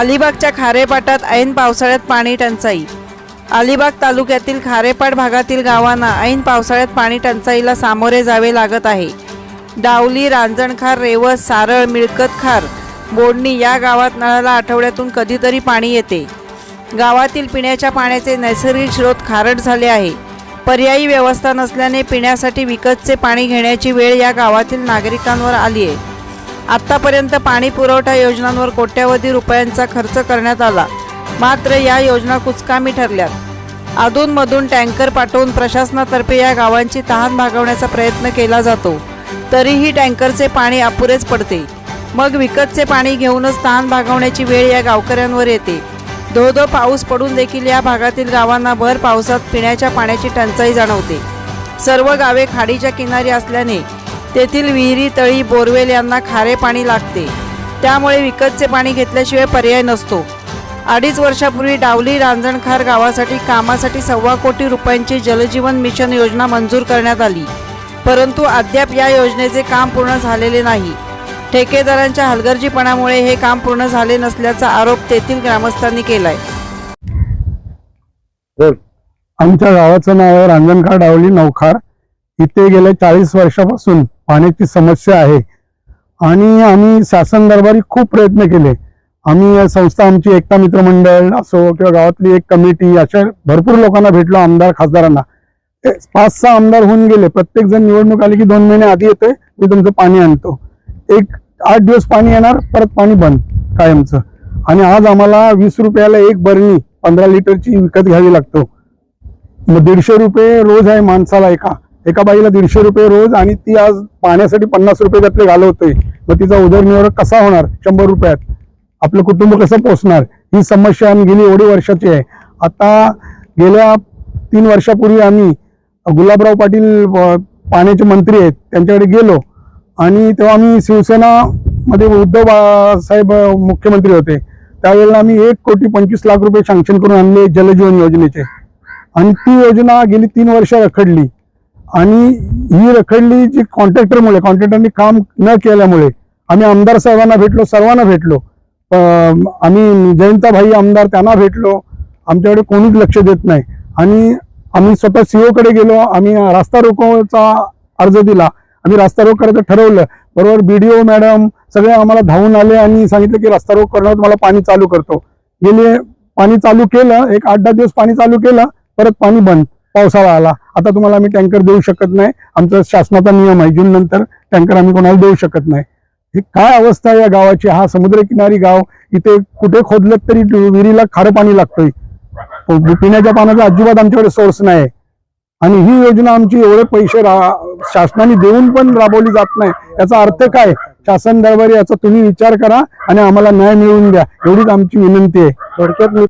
अलिबागच्या खारेपाटात ऐन पावसाळ्यात पाणी टंचाई. अलिबाग तालुक्यातील खारेपाट भागातील गावांना ऐन पावसाळ्यात पाणी टंचाईला सामोरे जावे लागत आहे. डावली रांजणखार रेवस सारळ मिळकतखार बोडणी या गावात नळाला आठवड्यातून कधीतरी पाणी येते. गावातील पिण्याच्या पाण्याचे नैसर्गिक स्रोत खारट झाले आहे. पर्यायी व्यवस्था नसल्याने पिण्यासाठी विकतचे पाणी घेण्याची वेळ या गावातील नागरिकांवर आली आहे आत्तापर्यंत पाणी पुरवठा योजनांवर कोट्यवधी रुपयांचा खर्च करण्यात आला. मात्र या योजना कुचकामी ठरल्यात. अधूनमधून टँकर पाठवून प्रशासनातर्फे या गावांची तहान भागवण्याचा प्रयत्न केला जातो. तरीही टँकरचे पाणी अपुरेच पडते. मग विकतचे पाणी घेऊनच तहान भागवण्याची वेळ या गावकऱ्यांवर येते. धो धो पाऊस पडून देखील या भागातील गावांना भर पावसात पिण्याच्या पाण्याची टंचाई जाणवते. सर्व गावे खाडीच्या किनारी असल्याने तेथील विहिरी तळी बोरवेल यांना खारे पाणी लागते. त्यामुळे विकतचे पाणी घेतल्याशिवाय पर्याय नसतो. अडीच वर्षापूर्वी डावली रांजणखार गावासाठी कामासाठी सव्वा कोटी रुपयांची जलजीवन मिशन योजना मंजूर करण्यात आली. परंतु अद्याप या योजनेचे काम पूर्ण झालेले नाही. ठेकेदारांच्या हलगर्जीपणामुळे हे काम पूर्ण झाले नसल्याचा आरोप तेथील ग्रामस्थांनी केलाय. आमच्या गावाचं नाव आहे रांजणखार डावली नौखार इथे गेल्या चाळीस वर्षापासून पाण्याची समस्या आहे. आणि आम्ही शासन दरबारी खूप प्रयत्न केले. आम्ही या संस्था आमची एकता मित्र मंडळ असो किंवा गावातली एक कमिटी अशा भरपूर लोकांना भेटलो आमदार खासदारांना. ते पाच सहा आमदार होऊन गेले. प्रत्येक जण निवडणूक आली की दोन महिने आधी येते मी तुमचं पाणी आणतो. एक आठ दिवस पाणी येणार परत पाणी बंद कायमचं. आणि आज आम्हाला वीस रुपयाला एक बरणी पंधरा लिटरची विकत घ्यावी लागतो. मग दीडशे रुपये रोज आहे माणसाला एका. एका बाईला दीडशे रुपये रोज आणि ती आज पाण्यासाठी पन्नास रुपये त्यातले घालवते मग तिचा उदरनिर्वाह कसा होणार? शंभर रुपयात. आपलं कुटुंब कसं पोचणार ही समस्या आम्ही गेली एवढी वर्षाची आहे. आता गेल्या तीन वर्षापूर्वी आम्ही गुलाबराव पाटील पाण्याचे मंत्री आहेत त्यांच्याकडे गेलो. आणि तेव्हा आम्ही शिवसेनामध्ये उद्धव साहेब मुख्यमंत्री होते. त्यावेळेला आम्ही एक कोटी पंचवीस लाख रुपये सँक्शन करून आणले जलजीवन योजनेचे. आणि ती योजना गेली तीन वर्ष रखडली. आणि ही रखडली जी कॉन्ट्रॅक्टरमुळे कॉन्ट्रॅक्टरनी काम न केल्यामुळे आम्ही आमदार साहेबांना भेटलो सर्वांना भेटलो. आम्ही जयंताभाई आमदार त्यांना भेटलो. आमच्याकडे कोणीच लक्ष देत नाही. आणि आम्ही स्वतः सी ओकडे गेलो आम्ही रास्ता रोकोचा अर्ज दिला. आम्ही रास्ता रोक करायचं ठरवलं. बरोबर बी डी ओ मॅडम सगळे आम्हाला धावून आले आणि सांगितलं की रास्ता रोक करणार तुम्हाला पाणी चालू करतो. गेले पाणी चालू केलं एक आठ दहा दिवस पाणी चालू केलं परत पाणी बंद. पावसाळा आला. आता तुम्हाला आम्ही टँकर देऊ शकत नाही. आमचा शासनाचा नियम आहे जून नंतर टँकर आम्ही कोणाला देऊ शकत नाही. ही काय अवस्था आहे या गावाची? हा समुद्रकिनारी गाव इथे कुठे खोदलं तरी विहिरीला खारं पाणी लागतंय. पिण्याच्या पाण्याचा अजिबात आमच्याकडे सोर्स नाही. आणि ही योजना आमची एवढे पैसे रा- शासनाने देऊन पण राबवली जात नाही. याचा अर्थ काय? शासन दरबारी याचा तुम्ही विचार करा आणि आम्हाला न्याय मिळवून द्या. एवढीच आमची विनंती आहे. थोडक्यात